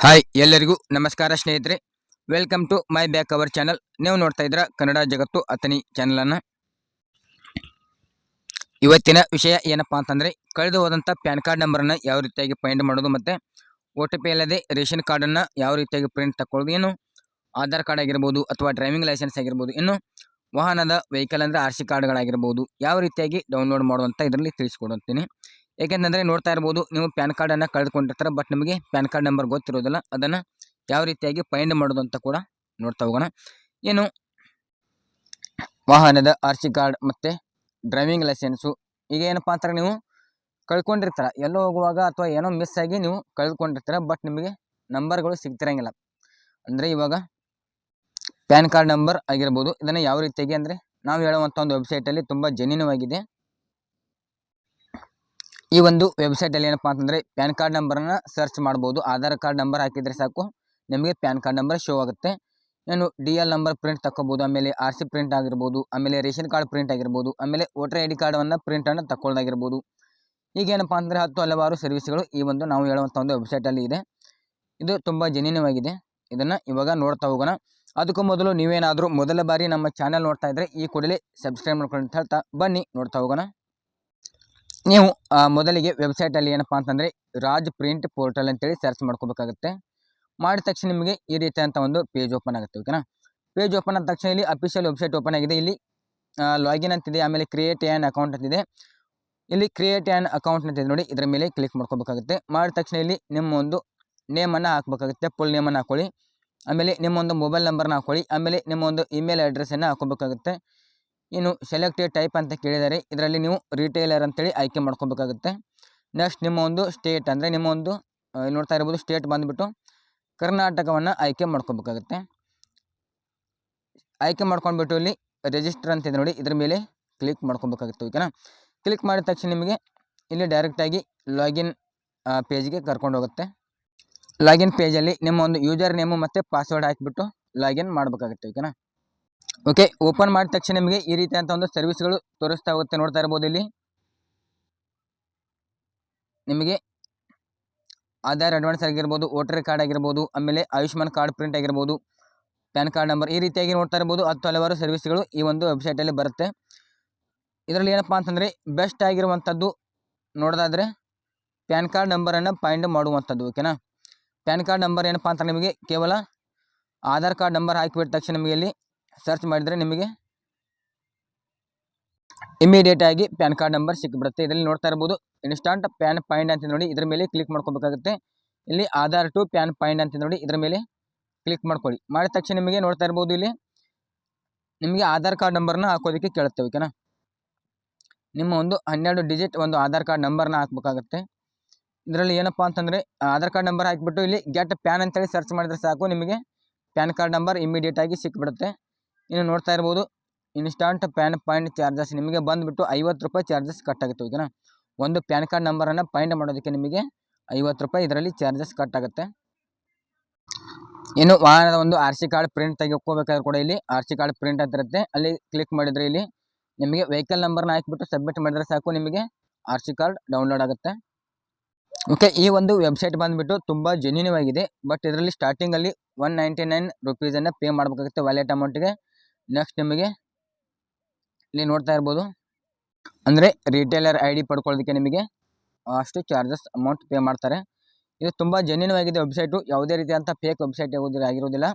Hi ಎಲ್ಲರಿಗೂ ನಮಸ್ಕಾರ ಸ್ನೇಹಿತರೆ. Welcome to my back our channel ನೀವು ನೋಡ್ತಾ ಇದ್ರ ಕನ್ನಡ ಜಗತ್ತು ಅತನಿ ಚಾನಲನ್ನು ಇವತ್ತಿನ ವಿಷಯ ಏನಪ್ಪಾ ಅಂತಂದ್ರೆ, ಕಳೆದು ಹೋದಂಥ ಪ್ಯಾನ್ ಕಾರ್ಡ್ ನಂಬರನ್ನು ಯಾವ ರೀತಿಯಾಗಿ ಪ್ರಿಂಟ್ ಮಾಡೋದು ಮತ್ತೆ ಒ ಟಿ ಪಿ ಅಲ್ಲದೆ ರೇಷನ್ ಕಾರ್ಡನ್ನು ಯಾವ ರೀತಿಯಾಗಿ ಪ್ರಿಂಟ್ ತಗೊಳ್ಳೋದು ಏನು, ಆಧಾರ್ ಕಾರ್ಡ್ ಆಗಿರ್ಬೋದು ಅಥವಾ ಡ್ರೈವಿಂಗ್ ಲೈಸೆನ್ಸ್ ಆಗಿರ್ಬೋದು ಇನ್ನು ವಾಹನದ ವೆಹಿಕಲ್ ಅಂದರೆ ಆರ್ ಸಿ ಕಾರ್ಡ್ಗಳಾಗಿರ್ಬೋದು ಯಾವ ರೀತಿಯಾಗಿ ಡೌನ್ಲೋಡ್ ಮಾಡುವಂತ ಇದರಲ್ಲಿ ತಿಳಿಸ್ಕೊಡುತ್ತೀನಿ ಏಕೆಂತಂದರೆ ನೋಡ್ತಾ ಇರ್ಬೋದು, ನೀವು ಪ್ಯಾನ್ ಕಾರ್ಡನ್ನು ಕಳೆದುಕೊಂಡಿರ್ತಾರೆ, ಬಟ್ ನಿಮಗೆ ಪ್ಯಾನ್ ಕಾರ್ಡ್ ನಂಬರ್ ಗೊತ್ತಿರೋದಿಲ್ಲ, ಅದನ್ನು ಯಾವ ರೀತಿಯಾಗಿ ಫೈಂಡ್ ಮಾಡೋದು ಅಂತ ಕೂಡ ನೋಡ್ತಾ ಹೋಗೋಣ. ಏನು ವಾಹನದ ಆರ್ ಸಿ ಕಾರ್ಡ್ ಮತ್ತು ಡ್ರೈವಿಂಗ್ ಲೈಸೆನ್ಸು, ಈಗ ಏನಪ್ಪ ಅಂತಾರೆ ನೀವು ಕಳ್ಕೊಂಡಿರ್ತಾರೆ, ಎಲ್ಲೋ ಹೋಗುವಾಗ ಅಥವಾ ಏನೋ ಮಿಸ್ ಆಗಿ ನೀವು ಕಳೆದುಕೊಂಡಿರ್ತಾರೆ ಬಟ್ ನಿಮಗೆ ನಂಬರ್ಗಳು ಸಿಗ್ತಿರಂಗಿಲ್ಲ. ಅಂದರೆ ಇವಾಗ ಪ್ಯಾನ್ ಕಾರ್ಡ್ ನಂಬರ್ ಆಗಿರ್ಬೋದು, ಇದನ್ನು ಯಾವ ರೀತಿಯಾಗಿ ಅಂದರೆ ನಾವು ಹೇಳುವಂಥ ಒಂದು ವೆಬ್ಸೈಟಲ್ಲಿ ತುಂಬ ಜೆನ್ಯೂನವಾಗಿದೆ ಈ ಒಂದು ವೆಬ್ಸೈಟಲ್ಲಿ ಏನಪ್ಪ ಅಂತಂದರೆ ಪ್ಯಾನ್ ಕಾರ್ಡ್ ನಂಬರನ್ನು ಸರ್ಚ್ ಮಾಡ್ಬೋದು. ಆಧಾರ್ ಕಾರ್ಡ್ ನಂಬರ್ ಹಾಕಿದರೆ ಸಾಕು. ನಿಮಗೆ ಪ್ಯಾನ್ ಕಾರ್ಡ್ ನಂಬರ್ ಶೋ ಆಗುತ್ತೆ. ಏನು ಡಿ ಎಲ್ ನಂಬರ್ ಪ್ರಿಂಟ್ ತಗೋಬೋದು ಆಮೇಲೆ ಆರ್ ಸಿ ಪ್ರಿಂಟ್ ಆಗಿರ್ಬೋದು. ಆಮೇಲೆ ರೇಷನ್ ಕಾರ್ಡ್ ಪ್ರಿಂಟ್ ಆಗಿರ್ಬೋದು. ಆಮೇಲೆ ವೋಟರ್ ಐ ಡಿ ಕಾರ್ಡನ್ನು ಪ್ರಿಂಟನ್ನು ತಗೊಳ್ಳೋದಾಗಿರ್ಬೋದು ಈಗೇನಪ್ಪ ಅಂದರೆ ಹತ್ತು ಹಲವಾರು ಸರ್ವಿಸ್ಗಳು ಈ ಒಂದು ನಾವು ಹೇಳುವಂಥ ಒಂದು ವೆಬ್ಸೈಟಲ್ಲಿ ಇದೆ. ಇದು ತುಂಬ ಜನೀನವಾಗಿದೆ ಇದನ್ನು ಇವಾಗ ನೋಡ್ತಾ ಹೋಗೋಣ. ಅದಕ್ಕೂ ಮೊದಲು ನೀವೇನಾದರೂ ಮೊದಲ ಬಾರಿ ನಮ್ಮ ಚಾನಲ್ ನೋಡ್ತಾ ಇದ್ದರೆ ಈ ಕೂಡಲೇ ಸಬ್ಸ್ಕ್ರೈಬ್ ಮಾಡ್ಕೊಂಡು ಅಂತ ಹೇಳ್ತಾ ಬನ್ನಿ. ನೋಡ್ತಾ ಹೋಗೋಣ. ನೀವು ಮೊದಲಿಗೆ ವೆಬ್ಸೈಟಲ್ಲಿ ಏನಪ್ಪ ಅಂತಂದರೆ ರಾಜ್ ಪ್ರಿಂಟ್ ಪೋರ್ಟಲ್ ಅಂತೇಳಿ ಸರ್ಚ್ ಮಾಡ್ಕೋಬೇಕಾಗುತ್ತೆ. ಮಾಡಿದ ತಕ್ಷಣ ನಿಮಗೆ ಈ ರೀತಿಯಾದಂಥ ಒಂದು ಪೇಜ್ ಓಪನ್ ಆಗುತ್ತೆ ಓಕೆನಾ ಪೇಜ್ ಓಪನ್ ಆದ ತಕ್ಷಣ ಇಲ್ಲಿ ಅಫಿಷಿಯಲ್ ವೆಬ್ಸೈಟ್ ಓಪನ್ ಆಗಿದೆ. ಇಲ್ಲಿ ಲಾಗಿನ್ ಅಂತಿದೆ, ಆಮೇಲೆ ಕ್ರಿಯೇಟ್ ಆ್ಯನ್ ಅಕೌಂಟ್ ಅಂತಿದೆ. ಇಲ್ಲಿ ಕ್ರಿಯೇಟ್ ಆ್ಯನ್ ಅಕೌಂಟ್ ಅಂತಿದೆ ನೋಡಿ, ಇದರ ಮೇಲೆ ಕ್ಲಿಕ್ ಮಾಡ್ಕೋಬೇಕಾಗುತ್ತೆ. ಮಾಡಿದ ತಕ್ಷಣ ಇಲ್ಲಿ ನಿಮ್ಮ ಒಂದು ನೇಮನ್ನು ಹಾಕಬೇಕಾಗುತ್ತೆ ಫುಲ್ ನೇಮನ್ನು ಹಾಕೊಳ್ಳಿ. ಆಮೇಲೆ ನಿಮ್ಮ ಒಂದು ಮೊಬೈಲ್ ನಂಬರ್ನ ಹಾಕೊಳ್ಳಿ. ಆಮೇಲೆ ನಿಮ್ಮ ಒಂದು ಇಮೇಲ್ ಅಡ್ರೆಸ್ಸನ್ನು ಹಾಕೋಬೇಕಾಗುತ್ತೆ ಇನ್ನು ಸೆಲೆಕ್ಟೆಡ್ ಟೈಪ್ ಅಂತ ಕೇಳಿದರೆ ಇದರಲ್ಲಿ ನೀವು ರಿಟೇಲರ್ ಅಂತೇಳಿ ಆಯ್ಕೆ ಮಾಡ್ಕೋಬೇಕಾಗುತ್ತೆ. ನೆಕ್ಸ್ಟ್ ನಿಮ್ಮ ಒಂದು ಸ್ಟೇಟ್ ಅಂದರೆ ನಿಮ್ಮ ಒಂದು ನೋಡ್ತಾ ಇರ್ಬೋದು ಸ್ಟೇಟ್ ಬಂದುಬಿಟ್ಟು ಕರ್ನಾಟಕವನ್ನು ಆಯ್ಕೆ ಮಾಡ್ಕೋಬೇಕಾಗುತ್ತೆ. ಆಯ್ಕೆ ಮಾಡ್ಕೊಂಡ್ಬಿಟ್ಟು ಇಲ್ಲಿ ರಿಜಿಸ್ಟರ್ ಅಂತಿದೆ ನೋಡಿ, ಇದ್ರ ಮೇಲೆ ಕ್ಲಿಕ್ ಮಾಡ್ಕೊಬೇಕಾಗುತ್ತೆ ಓಕೆನಾ ಕ್ಲಿಕ್ ಮಾಡಿದ ತಕ್ಷಣ ನಿಮಗೆ ಇಲ್ಲಿ ಡೈರೆಕ್ಟಾಗಿ ಲಾಗಿನ್ ಪೇಜ್ಗೆ ಕರ್ಕೊಂಡು ಹೋಗುತ್ತೆ. ಲಾಗಿನ್ ಪೇಜಲ್ಲಿ ನಿಮ್ಮ ಒಂದು ಯೂಸರ್ ನೇಮು ಮತ್ತು ಪಾಸ್ವರ್ಡ್ ಹಾಕಿಬಿಟ್ಟು ಲಾಗಿನ್ ಮಾಡಬೇಕಾಗುತ್ತೆ ಓಕೆನಾ ಓಕೆ ಓಪನ್ ಮಾಡಿದ ತಕ್ಷಣ ನಿಮಗೆ ಈ ರೀತಿಯಾದಂಥ ಒಂದು ಸರ್ವಿಸ್ಗಳು ತೋರಿಸ್ತಾ ಹೋಗುತ್ತೆ ನೋಡ್ತಾ ಇರ್ಬೋದು ಇಲ್ಲಿ. ನಿಮಗೆ ಆಧಾರ್ ಅಡ್ವಾನ್ಸ್ ಆಗಿರ್ಬೋದು ವೋಟರ್ ಕಾರ್ಡ್ ಆಗಿರ್ಬೋದು, ಆಮೇಲೆ ಆಯುಷ್ಮಾನ್ ಕಾರ್ಡ್ ಪ್ರಿಂಟ್ ಆಗಿರ್ಬೋದು, ಪ್ಯಾನ್ ಕಾರ್ಡ್ ನಂಬರ್ ಈ ರೀತಿಯಾಗಿ ನೋಡ್ತಾ ಇರ್ಬೋದು. ಹತ್ತು ಹಲವಾರು ಸರ್ವಿಸ್ಗಳು ಈ ಒಂದು ವೆಬ್ಸೈಟಲ್ಲಿ ಬರುತ್ತೆ. ಇದರಲ್ಲಿ ಏನಪ್ಪ ಅಂತಂದರೆ ಬೆಸ್ಟ್ ಆಗಿರುವಂಥದ್ದು ನೋಡೋದಾದರೆ ಪ್ಯಾನ್ ಕಾರ್ಡ್ ನಂಬರನ್ನು ಫೈಂಡ್ ಮಾಡುವಂಥದ್ದು ಓಕೆನಾ ಪ್ಯಾನ್ ಕಾರ್ಡ್ ನಂಬರ್ ಏನಪ್ಪ ಅಂತ ನಿಮಗೆ ಕೇವಲ ಆಧಾರ್ ಕಾರ್ಡ್ ನಂಬರ್ ಹಾಕಿಬಿಟ್ಟ ತಕ್ಷಣ ನಿಮಗೆ ಇಲ್ಲಿ ಸರ್ಚ್ ಮಾಡಿದರೆ ನಿಮಗೆ ಇಮಿಡಿಯೇಟ್ ಆಗಿ ಪ್ಯಾನ್ ಕಾರ್ಡ್ ನಂಬರ್ ಸಿಕ್ಕಿಬಿಡುತ್ತೆ ಇದರಲ್ಲಿ ನೋಡ್ತಾ ಇರ್ಬೋದು ಇನ್ಸ್ಟಾಂಟ್ ಪ್ಯಾನ್ ಪಾಯಿಂಟ್ ಅಂತ ನೋಡಿ ಇದರ ಮೇಲೆ ಕ್ಲಿಕ್ ಮಾಡ್ಕೋಬೇಕಾಗುತ್ತೆ. ಇಲ್ಲಿ ಆಧಾರ್ ಟು ಪ್ಯಾನ್ ಪಾಯಿಂಟ್ ಅಂತ ನೋಡಿ ಇದರ ಮೇಲೆ ಕ್ಲಿಕ್ ಮಾಡ್ಕೊಳ್ಳಿ. ಮಾಡಿದ ತಕ್ಷಣ ನಿಮಗೆ ನೋಡ್ತಾ ಇರ್ಬೋದು ಇಲ್ಲಿ ನಿಮಗೆ ಆಧಾರ್ ಕಾರ್ಡ್ ನಂಬರ್ನ ಹಾಕೋದಕ್ಕೆ ಕೇಳುತ್ತೆ ಓಕೆನಾ ನಿಮ್ಮ ಒಂದು ಹನ್ನೆರಡು ಡಿಜಿಟ್ ಒಂದು ಆಧಾರ್ ಕಾರ್ಡ್ ನಂಬರ್ನ ಹಾಕ್ಬೇಕಾಗುತ್ತೆ. ಇದರಲ್ಲಿ ಏನಪ್ಪ ಅಂತಂದರೆ ಆಧಾರ್ ಕಾರ್ಡ್ ನಂಬರ್ ಹಾಕಿಬಿಟ್ಟು ಇಲ್ಲಿ ಗೆಟ್ ಪ್ಯಾನ್ ಅಂತೇಳಿ ಸರ್ಚ್ ಮಾಡಿದರೆ ಸಾಕು, ನಿಮಗೆ ಪ್ಯಾನ್ ಕಾರ್ಡ್ ನಂಬರ್ ಇಮಿಡಿಯೇಟಾಗಿ ಸಿಕ್ಬಿಡುತ್ತೆ. ಇನ್ನು ನೋಡ್ತಾ ಇರ್ಬೋದು. ಇನ್ಸ್ಟಾಂಟ್ ಪ್ಯಾನ್ ಪಾಯಿಂಟ್ ಚಾರ್ಜಸ್ ನಿಮಗೆ ಬಂದುಬಿಟ್ಟು ಐವತ್ತು ರೂಪಾಯಿ ಚಾರ್ಜಸ್ ಕಟ್ ಆಗುತ್ತೆ ಓಕೆನಾ? ಒಂದು ಪ್ಯಾನ್ ಕಾರ್ಡ್ ನಂಬರನ್ನು ಪಾಯಿಂಟ್ ಮಾಡೋದಕ್ಕೆ ನಿಮಗೆ ಐವತ್ತು ರೂಪಾಯಿ ಇದರಲ್ಲಿ ಚಾರ್ಜಸ್ ಕಟ್ ಆಗುತ್ತೆ. ಇನ್ನು ವಾಹನದ ಒಂದು ಆರ್ ಸಿ ಕಾರ್ಡ್ ಪ್ರಿಂಟ್ ತೆಗೆದುಕೋಬೇಕಾದ್ರೆ ಕೂಡ ಇಲ್ಲಿ ಆರ್ ಸಿ ಕಾರ್ಡ್ ಪ್ರಿಂಟ್ ಅಂತ ಇರುತ್ತೆ. ಅಲ್ಲಿ ಕ್ಲಿಕ್ ಮಾಡಿದರೆ ಇಲ್ಲಿ ನಿಮಗೆ ವೆಹಿಕಲ್ ನಂಬರ್ನ ಹಾಕಿಬಿಟ್ಟು ಸಬ್ಮಿಟ್ ಮಾಡಿದರೆ ಸಾಕು ನಿಮಗೆ ಆರ್ ಸಿ ಕಾರ್ಡ್ ಡೌನ್ಲೋಡ್ ಆಗುತ್ತೆ. ಓಕೆ, ಈ ಒಂದು ವೆಬ್ಸೈಟ್ ಬಂದುಬಿಟ್ಟು ತುಂಬ ಜೆನ್ಯೂನ್ ಆಗಿದೆ. ಬಟ್ ಇದರಲ್ಲಿ ಸ್ಟಾರ್ಟಿಂಗಲ್ಲಿ ಒನ್ ನೈಂಟಿ ನೈನ್ ರುಪೀಸನ್ನು ಪೇ ಮಾಡಬೇಕಾಗುತ್ತೆ ವ್ಯಾಲೆಟ್ ಅಮೌಂಟಿಗೆ ನೆಕ್ಸ್ಟ್ ನಿಮಗೆ ಇಲ್ಲಿ ನೋಡ್ತಾ ಇರ್ಬೋದು. ಅಂದರೆ ರಿಟೇಲರ್ ಐ ಡಿ ಪಡ್ಕೊಳ್ಳೋದಕ್ಕೆ ನಿಮಗೆ ಅಷ್ಟು ಚಾರ್ಜಸ್ ಅಮೌಂಟ್ ಪೇ ಮಾಡ್ತಾರೆ. ಇದು ತುಂಬ ಜೆನ್ಯೂನ್ ಆಗಿದೆ ವೆಬ್ಸೈಟು ಯಾವುದೇ ರೀತಿಯಾದಂಥ ಫೇಕ್ ವೆಬ್ಸೈಟ್ ಯಾವುದೇ ಆಗಿರೋದಿಲ್ಲ.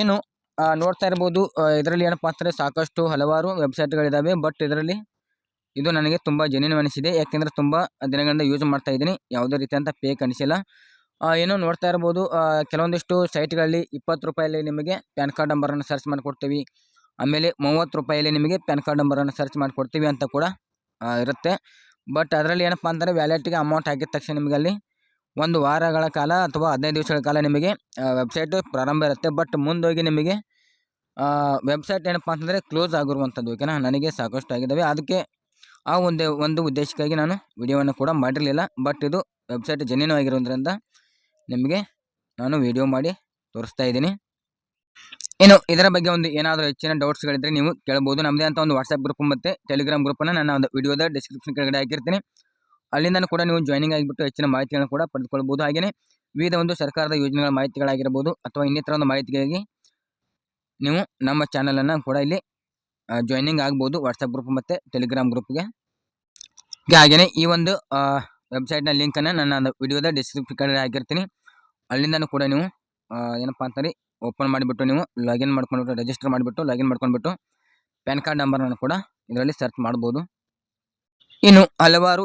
ಇನ್ನು ನೋಡ್ತಾ ಇರ್ಬೋದು ಇದರಲ್ಲಿ ಏನಪ್ಪ ಅಂದರೆ ಸಾಕಷ್ಟು ಹಲವಾರು ವೆಬ್ಸೈಟ್ಗಳಿದ್ದಾವೆ ಬಟ್ ಇದರಲ್ಲಿ ಇದು ನನಗೆ ತುಂಬ ಜೆನ್ಯೂನ್ ಅನಿಸಿದೆ. ಯಾಕೆಂದರೆ ತುಂಬ ದಿನಗಳಿಂದ ಯೂಸ್ ಮಾಡ್ತಾ ಇದ್ದೀನಿ. ಯಾವುದೇ ರೀತಿಯಾದಂಥ ಫೇಕ್ ಅನಿಸಿಲ್ಲ. ಏನು ನೋಡ್ತಾ ಇರ್ಬೋದು ಕೆಲವೊಂದಿಷ್ಟು ಸೈಟ್ಗಳಲ್ಲಿ ಇಪ್ಪತ್ತು ರೂಪಾಯಲ್ಲಿ ನಿಮಗೆ ಪ್ಯಾನ್ ಕಾರ್ಡ್ ನಂಬರನ್ನು ಸರ್ಚ್ ಮಾಡಿಕೊಡ್ತೀವಿ. ಆಮೇಲೆ ಮೂವತ್ತು ರೂಪಾಯಲ್ಲಿ ನಿಮಗೆ ಪ್ಯಾನ್ ಕಾರ್ಡ್ ನಂಬರನ್ನು ಸರ್ಚ್ ಮಾಡಿಕೊಡ್ತೀವಿ ಅಂತ ಕೂಡ ಇರುತ್ತೆ. ಬಟ್ ಅದರಲ್ಲಿ ಏನಪ್ಪ ಅಂದರೆ ವ್ಯಾಲೆಟ್ಗೆ ಅಮೌಂಟ್ ಹಾಕಿದ ತಕ್ಷಣ ನಿಮಗೆ ಅಲ್ಲಿ ಒಂದು ವಾರಗಳ ಕಾಲ ಅಥವಾ ಹದಿನೈದು ದಿವಸಗಳ ಕಾಲ ನಿಮಗೆ ವೆಬ್ಸೈಟು ಪ್ರಾರಂಭ ಇರುತ್ತೆ. ಬಟ್ ಮುಂದೋಗಿ ನಿಮಗೆ ವೆಬ್ಸೈಟ್ ಏನಪ್ಪ ಅಂತಂದರೆ ಕ್ಲೋಸ್ ಆಗಿರುವಂಥದ್ದು, ಓಕೆನಾ? ನನಗೆ ಸಾಕಷ್ಟು ಆಗಿದ್ದಾವೆ. ಅದಕ್ಕೆ ಆ ಒಂದು ಒಂದು ಉದ್ದೇಶಕ್ಕಾಗಿ ನಾನು ವಿಡಿಯೋವನ್ನು ಕೂಡ ಮಾಡಿರಲಿಲ್ಲ. ಬಟ್ ಇದು ವೆಬ್ಸೈಟ್ ಜೆನ್ಯೂನ್ ಆಗಿರೋದ್ರಿಂದ ನಿಮಗೆ ನಾನು ವಿಡಿಯೋ ಮಾಡಿ ತೋರಿಸ್ತಾ ಇದ್ದೀನಿ. ಇನ್ನು ಇದರ ಬಗ್ಗೆ ಒಂದು ಏನಾದರೂ ಹೆಚ್ಚಿನ ಡೌಟ್ಸ್ಗಳಿದ್ರೆ ನೀವು ಕೇಳ್ಬೋದು. ನಮ್ಮದೇ ಅಂತ ಒಂದು ವಾಟ್ಸಪ್ ಗ್ರೂಪ್ ಮತ್ತು ಟೆಲಿಗ್ರಾಮ್ ಗ್ರೂಪನ್ನು ನಾನು ಒಂದು ವಿಡಿಯೋದ ಡಿಸ್ಕ್ರಿಪ್ಷನ್ ಕೆಳಗಡೆ ಹಾಕಿರ್ತೀನಿ. ಅಲ್ಲಿಂದ ಕೂಡ ನೀವು ಜಾಯ್ನಿಂಗ್ ಆಗಿಬಿಟ್ಟು ಹೆಚ್ಚಿನ ಮಾಹಿತಿಗಳನ್ನು ಕೂಡ ಪಡೆದುಕೊಳ್ಬೋದು. ಹಾಗೆಯೇ ವಿವಿಧ ಒಂದು ಸರ್ಕಾರದ ಯೋಜನೆಗಳ ಮಾಹಿತಿಗಳಾಗಿರ್ಬೋದು ಅಥವಾ ಇನ್ನಿತರ ಒಂದು ಮಾಹಿತಿಗಾಗಿ ನೀವು ನಮ್ಮ ಚಾನಲನ್ನು ಕೂಡ ಇಲ್ಲಿ ಜಾಯ್ನಿಂಗ್ ಆಗ್ಬೋದು ವಾಟ್ಸಪ್ ಗ್ರೂಪ್ ಮತ್ತು ಟೆಲಿಗ್ರಾಮ್ ಗ್ರೂಪ್ಗೆ ಹಾಗೆಯೇ ಈ ಒಂದು ವೆಬ್ಸೈಟ್ನ ಲಿಂಕನ್ನು ನನ್ನ ವಿಡಿಯೋದ ಡಿಸ್ಕ್ರಿಪ್ಷನ್ ಕೆಳಗಡೆ ಹಾಕಿರ್ತೀನಿ. ಅಲ್ಲಿಂದನೂ ಕೂಡ ನೀವು ಏನಪ್ಪ ಅಂತಾರೆ ಓಪನ್ ಮಾಡಿಬಿಟ್ಟು ನೀವು ಲಾಗಿನ್ ಮಾಡ್ಕೊಂಡ್ಬಿಟ್ಟು ರಿಜಿಸ್ಟರ್ ಮಾಡಿಬಿಟ್ಟು ಲಾಗಿನ್ ಮಾಡ್ಕೊಂಡ್ಬಿಟ್ಟು ಪ್ಯಾನ್ ಕಾರ್ಡ್ ನಂಬರನ್ನು ಕೂಡ ಇದರಲ್ಲಿ ಸರ್ಚ್ ಮಾಡ್ಬೋದು. ಇನ್ನು ಹಲವಾರು